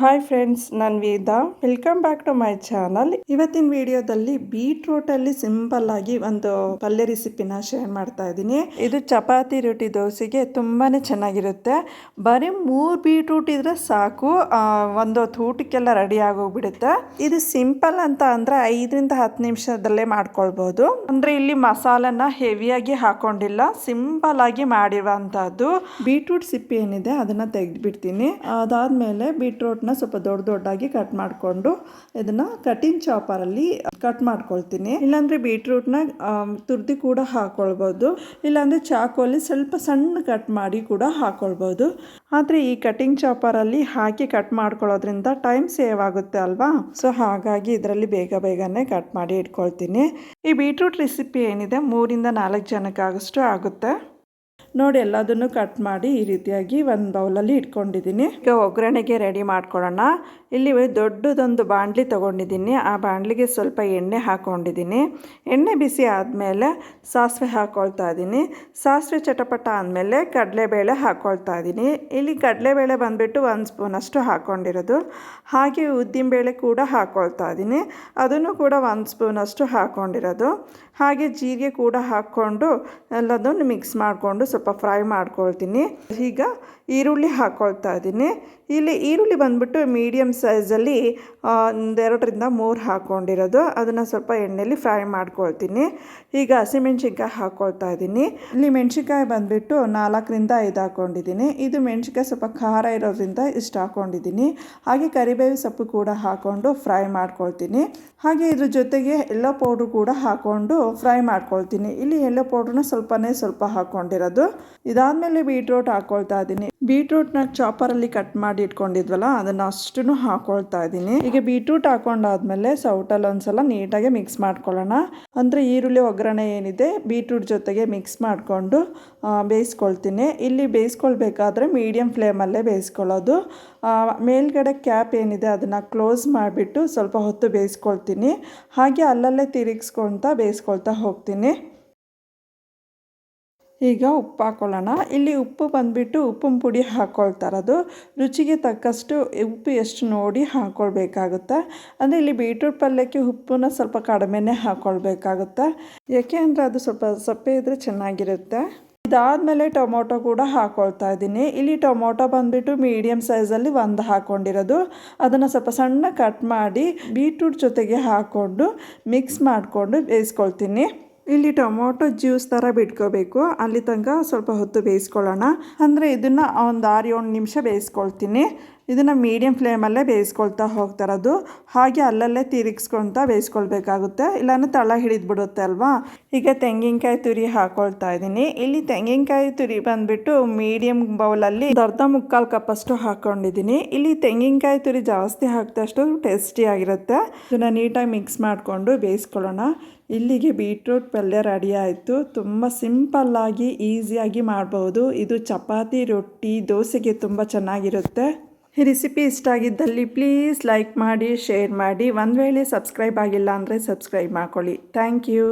Hi friends ನಾನು Veda. Welcome back to my channel ಇವತ್ತಿನ ವಿಡಿಯೋದಲ್ಲಿ ಬೀಟ್ರೂಟ್ ಅಲ್ಲಿ ಸಿಂಪಲ್ ಆಗಿ ಒಂದು ಪಲ್ಯ ರೆಸಿಪಿನ ಶೇರ್ ಮಾಡ್ತಾ ಇದ್ದೀನಿ. ಇದು ಚಪಾತಿ ರೊಟ್ಟಿ ದೋಸೆಗೆ ತುಂಬಾನೇ ಚೆನ್ನಾಗಿರುತ್ತೆ. ಬರೀ ಮೂರು ಬೀಟ್ರೂಟ್ ಇದ್ರೆ ಸಾಕು. ಒಂದು ಹೊತ್ತು ಊಟಕ್ಕೆಲ್ಲ ರೆಡಿ ಆಗೋಗ್ಬಿಡುತ್ತೆ. ಇದು ಸಿಂಪಲ್ ಅಂತ ಅಂದ್ರೆ ಐದರಿಂದ ಹತ್ತು ನಿಮಿಷದಲ್ಲೇ ಮಾಡ್ಕೊಳ್ಬಹುದು ಅಂದ್ರೆ ಇಲ್ಲಿ ಮಸಾಲನ್ನ ಹೆವಿಯಾಗಿ ಹಾಕೊಂಡಿಲ್ಲ. ಸಿಂಪಲ್ ಆಗಿ ಮಾಡಿರುವಂತಹದ್ದು. ಬೀಟ್ರೂಟ್ ಸಿಪ್ಪಿ ಏನಿದೆ ಅದನ್ನ ತೆಗೆದ್ಬಿಡ್ತೀನಿ. ಅದಾದ್ಮೇಲೆ ಬೀಟ್ರೂಟ್ನ ಸ್ವಲ್ಪ ದೊಡ್ಡ ದೊಡ್ಡಾಗಿ ಕಟ್ ಮಾಡಿಕೊಂಡು ಇದನ್ನ ಕಟಿಂಗ್ ಚಾಪರಲ್ಲಿ ಕಟ್ ಮಾಡ್ಕೊಳ್ತೀನಿ. ಇಲ್ಲಾಂದ್ರೆ ಬೀಟ್ರೂಟ್ನ ತುರ್ದಿ ಕೂಡ ಹಾಕೊಳ್ಬೋದು. ಇಲ್ಲಾಂದ್ರೆ ಚಾಕುವಲ್ಲಿ ಸ್ವಲ್ಪ ಸಣ್ಣ ಕಟ್ ಮಾಡಿ ಕೂಡ ಹಾಕೊಳ್ಬೋದು. ಆದರೆ ಈ ಕಟಿಂಗ್ ಚಾಪರಲ್ಲಿ ಹಾಕಿ ಕಟ್ ಮಾಡ್ಕೊಳ್ಳೋದ್ರಿಂದ ಟೈಮ್ ಸೇವ್ ಆಗುತ್ತೆ ಅಲ್ವಾ? ಸೊ ಹಾಗಾಗಿ ಇದರಲ್ಲಿ ಬೇಗ ಬೇಗನೆ ಕಟ್ ಮಾಡಿ ಇಟ್ಕೊಳ್ತೀನಿ. ಈ ಬೀಟ್ರೂಟ್ ರೆಸಿಪಿ ಏನಿದೆ? ಮೂರಿಂದ ನಾಲ್ಕು ಜನಕ್ಕಾಗಷ್ಟು ಆಗುತ್ತೆ. ನೋಡಿ ಎಲ್ಲದನ್ನು ಕಟ್ ಮಾಡಿ ಈ ರೀತಿಯಾಗಿ ಒಂದು ಬೌಲಲ್ಲಿ ಇಟ್ಕೊಂಡಿದ್ದೀನಿ. ಈಗ ಒಗ್ಗರಣೆಗೆ ರೆಡಿ ಮಾಡ್ಕೊಳ್ಳೋಣ. ಇಲ್ಲಿ ದೊಡ್ಡದೊಂದು ಬಾಣಲಿ ತೊಗೊಂಡಿದ್ದೀನಿ. ಆ ಬಾಣಲಿಗೆ ಸ್ವಲ್ಪ ಎಣ್ಣೆ ಹಾಕ್ಕೊಂಡಿದ್ದೀನಿ ಎಣ್ಣೆ ಬಿಸಿ ಆದಮೇಲೆ ಸಾಸಿವೆ ಹಾಕ್ಕೊಳ್ತಾ ಇದ್ದೀನಿ. ಸಾಸಿವೆ ಚಟಪಟ ಆದಮೇಲೆ ಕಡಲೆಬೇಳೆ ಹಾಕ್ಕೊಳ್ತಾ ಇದ್ದೀನಿ. ಇಲ್ಲಿ ಕಡಲೆಬೇಳೆ ಬಂದುಬಿಟ್ಟು ಒಂದು ಸ್ಪೂನಷ್ಟು ಹಾಕ್ಕೊಂಡಿರೋದು ಹಾಗೆ ಉದ್ದಿನಬೇಳೆ ಕೂಡ ಹಾಕ್ಕೊಳ್ತಾ ಇದ್ದೀನಿ. ಅದನ್ನು ಕೂಡ ಒಂದು ಸ್ಪೂನಷ್ಟು ಹಾಕ್ಕೊಂಡಿರೋದು ಹಾಗೆ ಜೀರಿಗೆ ಕೂಡ ಹಾಕ್ಕೊಂಡು ಎಲ್ಲದನ್ನು ಮಿಕ್ಸ್ ಮಾಡಿಕೊಂಡು ಸ್ವಲ್ಪ ಫ್ರೈ ಮಾಡ್ಕೊಳ್ತೀನಿ. ಈಗ ಈರುಳ್ಳಿ ಹಾಕ್ಕೊಳ್ತಾ ಇದ್ದೀನಿ. ಇಲ್ಲಿ ಈರುಳ್ಳಿ ಬಂದುಬಿಟ್ಟು ಮೀಡಿಯಮ್ ಸೈಜಲ್ಲಿ ಒಂದೆರಡರಿಂದ ಮೂರು ಹಾಕ್ಕೊಂಡಿರೋದು ಅದನ್ನು ಸ್ವಲ್ಪ ಎಣ್ಣೆಯಲ್ಲಿ ಫ್ರೈ ಮಾಡ್ಕೊಳ್ತೀನಿ. ಈಗ ಹಸಿಮೆಣ್ಸಿನ್ಕಾಯಿ ಹಾಕ್ಕೊಳ್ತಾ ಇದ್ದೀನಿ. ಇಲ್ಲಿ ಮೆಣಸಿನ್ಕಾಯಿ ಬಂದುಬಿಟ್ಟು ನಾಲ್ಕರಿಂದ ಐದು ಹಾಕ್ಕೊಂಡಿದ್ದೀನಿ ಇದು ಮೆಣಸಿನ್ಕಾಯಿ ಸ್ವಲ್ಪ ಖಾರ ಇರೋದ್ರಿಂದ ಇಷ್ಟು ಹಾಕ್ಕೊಂಡಿದ್ದೀನಿ ಹಾಗೆ ಕರಿಬೇವು ಸೊಪ್ಪು ಕೂಡ ಹಾಕ್ಕೊಂಡು ಫ್ರೈ ಮಾಡ್ಕೊಳ್ತೀನಿ. ಹಾಗೆ ಇದ್ರ ಜೊತೆಗೆ ಎಲ್ಲೋ ಪೌಡ್ರು ಕೂಡ ಹಾಕ್ಕೊಂಡು ಫ್ರೈ ಮಾಡ್ಕೊಳ್ತೀನಿ. ಇಲ್ಲಿ ಎಲ್ಲೋ ಪೌಡ್ರನ್ನ ಸ್ವಲ್ಪನೇ ಸ್ವಲ್ಪ ಹಾಕ್ಕೊಂಡಿರೋದು ಇದಾದಮೇಲೆ ಬೀಟ್ರೋಟ್ ಹಾಕ್ಕೊಳ್ತಾ ಇದ್ದೀನಿ. ಬೀಟ್ರೂಟ್ನ ಚಾಪರಲ್ಲಿ ಕಟ್ ಮಾಡಿ ಇಟ್ಕೊಂಡಿದ್ವಲ್ಲ, ಅದನ್ನು ಅಷ್ಟು ಹಾಕೊಳ್ತಾ ಇದ್ದೀನಿ. ಈಗ ಬೀಟ್ರೂಟ್ ಹಾಕೊಂಡಾದ್ಮೇಲೆ ಸೌಟಲ್ಲಿ ಒಂದ್ಸಲ ನೀಟಾಗಿ ಮಿಕ್ಸ್ ಮಾಡ್ಕೊಳ್ಳೋಣ. ಅಂದರೆ ಈರುಳ್ಳಿ ಒಗ್ಗರಣೆ ಏನಿದೆ, ಬೀಟ್ರೂಟ್ ಜೊತೆಗೆ ಮಿಕ್ಸ್ ಮಾಡಿಕೊಂಡು ಬೇಯಿಸ್ಕೊಳ್ತೀನಿ. ಇಲ್ಲಿ ಬೇಯಿಸ್ಕೊಳ್ಬೇಕಾದ್ರೆ ಮೀಡಿಯಮ್ ಫ್ಲೇಮಲ್ಲೇ ಬೇಯಿಸ್ಕೊಳ್ಳೋದು. ಮೇಲ್ಗಡೆ ಕ್ಯಾಪ್ ಏನಿದೆ, ಅದನ್ನು ಕ್ಲೋಸ್ ಮಾಡಿಬಿಟ್ಟು ಸ್ವಲ್ಪ ಹೊತ್ತು ಬೇಯಿಸ್ಕೊಳ್ತೀನಿ. ಹಾಗೆ ಅಲ್ಲಲ್ಲೇ ತಿರುಗಿಸ್ಕೊಳ್ತಾ ಬೇಯಿಸ್ಕೊಳ್ತಾ ಹೋಗ್ತೀನಿ. ಈಗ ಉಪ್ಪು ಹಾಕ್ಕೊಳ್ಳೋಣ ಇಲ್ಲಿ ಉಪ್ಪು ಬಂದುಬಿಟ್ಟು ಉಪ್ಪಿನ ಪುಡಿ ಹಾಕ್ಕೊಳ್ತಾರದು ರುಚಿಗೆ ತಕ್ಕಷ್ಟು ಉಪ್ಪು ಎಷ್ಟು ನೋಡಿ ಹಾಕ್ಕೊಳ್ಬೇಕಾಗುತ್ತೆ ಅಂದರೆ ಇಲ್ಲಿ ಬೀಟ್ರೂಟ್ ಪಲ್ಯಕ್ಕೆ ಉಪ್ಪನ್ನ ಸ್ವಲ್ಪ ಕಡಿಮೆನೇ ಹಾಕ್ಕೊಳ್ಬೇಕಾಗುತ್ತೆ ಯಾಕೆ ಅಂದರೆ ಅದು ಸ್ವಲ್ಪ ಸಪ್ಪೆ ಇದ್ದರೆ ಚೆನ್ನಾಗಿರುತ್ತೆ. ಇದಾದಮೇಲೆ ಟೊಮೊಟೊ ಕೂಡ ಹಾಕ್ಕೊಳ್ತಾ ಇದ್ದೀನಿ ಇಲ್ಲಿ ಟೊಮೊಟೊ ಬಂದುಬಿಟ್ಟು ಮೀಡಿಯಮ್ ಸೈಜಲ್ಲಿ ಒಂದು ಹಾಕ್ಕೊಂಡಿರೋದು ಅದನ್ನು ಸ್ವಲ್ಪ ಸಣ್ಣ ಕಟ್ ಮಾಡಿ ಬೀಟ್ರೂಟ್ ಜೊತೆಗೆ ಹಾಕ್ಕೊಂಡು ಮಿಕ್ಸ್ ಮಾಡಿಕೊಂಡು ಬೇಯಿಸ್ಕೊಳ್ತೀನಿ. ಇಲ್ಲಿ ಟೊಮೊಟೊ ಜ್ಯೂಸ್ ಥರ ಬಿಟ್ಕೋಬೇಕು. ಅಲ್ಲಿ ತನಕ ಸ್ವಲ್ಪ ಹೊತ್ತು ಬೇಯಿಸ್ಕೊಳ್ಳೋಣ. ಅಂದರೆ ಇದನ್ನು ಒಂದು ಆರು ಏಳು ನಿಮಿಷ ಬೇಯಿಸ್ಕೊಳ್ತೀನಿ. ಇದನ್ನು ಮೀಡಿಯಂ ಫ್ಲೇಮಲ್ಲೇ ಬೇಯಿಸ್ಕೊಳ್ತಾ ಹೋಗ್ತಾ ಇರೋದು. ಹಾಗೆ ಅಲ್ಲಲ್ಲೇ ತಿರುಗಿಸ್ಕೊಳ್ತಾ ಬೇಯಿಸ್ಕೊಳ್ಬೇಕಾಗುತ್ತೆ. ಇಲ್ಲಾಂದ್ರೆ ತಳ ಹಿಡಿದ್ಬಿಡುತ್ತೆ ಅಲ್ವಾ? ಈಗ ತೆಂಗಿನಕಾಯಿ ತುರಿ ಹಾಕ್ಕೊಳ್ತಾ ಇದ್ದೀನಿ. ಇಲ್ಲಿ ತೆಂಗಿನಕಾಯಿ ತುರಿ ಬಂದುಬಿಟ್ಟು ಮೀಡಿಯಮ್ ಬೌಲಲ್ಲಿ ಅರ್ಧ ಮುಕ್ಕಾಲು ಕಪ್ಪಷ್ಟು ಹಾಕ್ಕೊಂಡಿದ್ದೀನಿ ಇಲ್ಲಿ ತೆಂಗಿನಕಾಯಿ ತುರಿ ಜಾಸ್ತಿ ಹಾಕಿದಷ್ಟು ಟೇಸ್ಟಿಯಾಗಿರುತ್ತೆ ಇದನ್ನು ನೀಟಾಗಿ ಮಿಕ್ಸ್ ಮಾಡಿಕೊಂಡು ಬೇಯಿಸ್ಕೊಳ್ಳೋಣ. ಇಲ್ಲಿಗೆ ಬೀಟ್ರೂಟ್ ಪಲ್ಯ ರೆಡಿ ಆಯಿತು. ತುಂಬ ಸಿಂಪಲ್ಲಾಗಿ ಈಸಿಯಾಗಿ ಮಾಡ್ಬೋದು. ಇದು ಚಪಾತಿ, ರೊಟ್ಟಿ, ದೋಸೆಗೆ ತುಂಬ ಚೆನ್ನಾಗಿರುತ್ತೆ. ಈ ರೆಸಿಪಿ ಇಷ್ಟ ಆಗಿದ್ದಲ್ಲಿ ಪ್ಲೀಸ್ ಲೈಕ್ ಮಾಡಿ ಶೇರ್ ಮಾಡಿ. ಒಂದು ವೇಳೆ ಸಬ್ಸ್ಕ್ರೈಬ್ ಆಗಿಲ್ಲ ಅಂದರೆ ಸಬ್ಸ್ಕ್ರೈಬ್ ಮಾಡ್ಕೊಳ್ಳಿ. Thank you